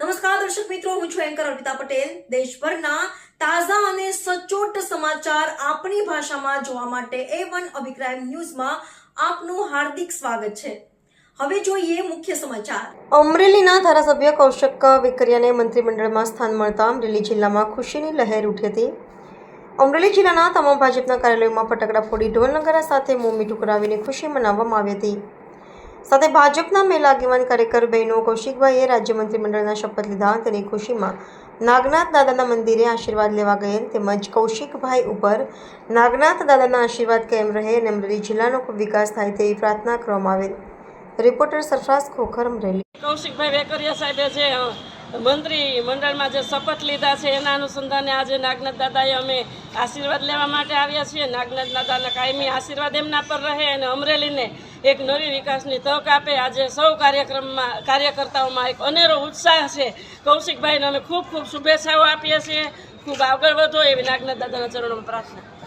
નમસ્કાર, દર્શક મિત્રો, હું છું એન્કર અર્પિતા પટેલ. દેશભરના તાજા અને સચોટ સમાચાર આપણી ભાષામાં જોવા માટે એ વન અભિપ્રાય ન્યૂઝમાં આપનું હાર્દિક સ્વાગત છે. હવે જોઈએ મુખ્ય સમાચાર. અમરેલીના ધારાસભ્ય કૌશિક વિકરિયાને મંત્રીમંડળમાં સ્થાન મળતા અમરેલી જિલ્લામાં ખુશીની લહેર ઉઠી હતી. અમરેલી જિલ્લાના તમામ ભાજપના કાર્યાલયોમાં ફટાકડા ફોડી ઢોલ નગારા સાથે મોમી ટુકરાવીને ખુશી મનાવવામાં આવી હતી. સાથે ભાજપના મેલા આગેવાન કાર્યકર બહેનો કૌશિકભાઈએ રાજ્ય મંત્રીમંડળના શપથ લીધા તેની ખુશીમાં નાગનાથ દાદાના મંદિરે આશીર્વાદ લેવા ગયેલ તેમજ કૌશિકભાઈ ઉપર નાગનાથ દાદાના આશીર્વાદ કાયમ રહે અને અમરેલી જિલ્લાનો ખૂબ વિકાસ થાય તેવી પ્રાર્થના કરવામાં આવેલ. રિપોર્ટર સરફરાઝ ખોખર અમરેલી. કૌશિકભાઈ વેકરિયા સાહેબે જે મંત્રી મંડળમાં જે શપથ લીધા છે, એના અનુસંધાને આજે નાગનાથ દાદાએ અમે આશીર્વાદ લેવા માટે આવ્યા છીએ. નાગનાથ દાદાના કાયમી આશીર્વાદ એમના પર રહે અને અમરેલીને એક નવી વિકાસની તક આપે. આજે સૌ કાર્યક્રમમાં, કાર્યકર્તાઓમાં એક અનેરો ઉત્સાહ છે. કૌશિકભાઈને અમે ખૂબ ખૂબ શુભેચ્છાઓ આપીએ છીએ. ખૂબ આગળ વધો એવી નાગનાથ દાદાના ચરણોમાં પ્રાર્થના.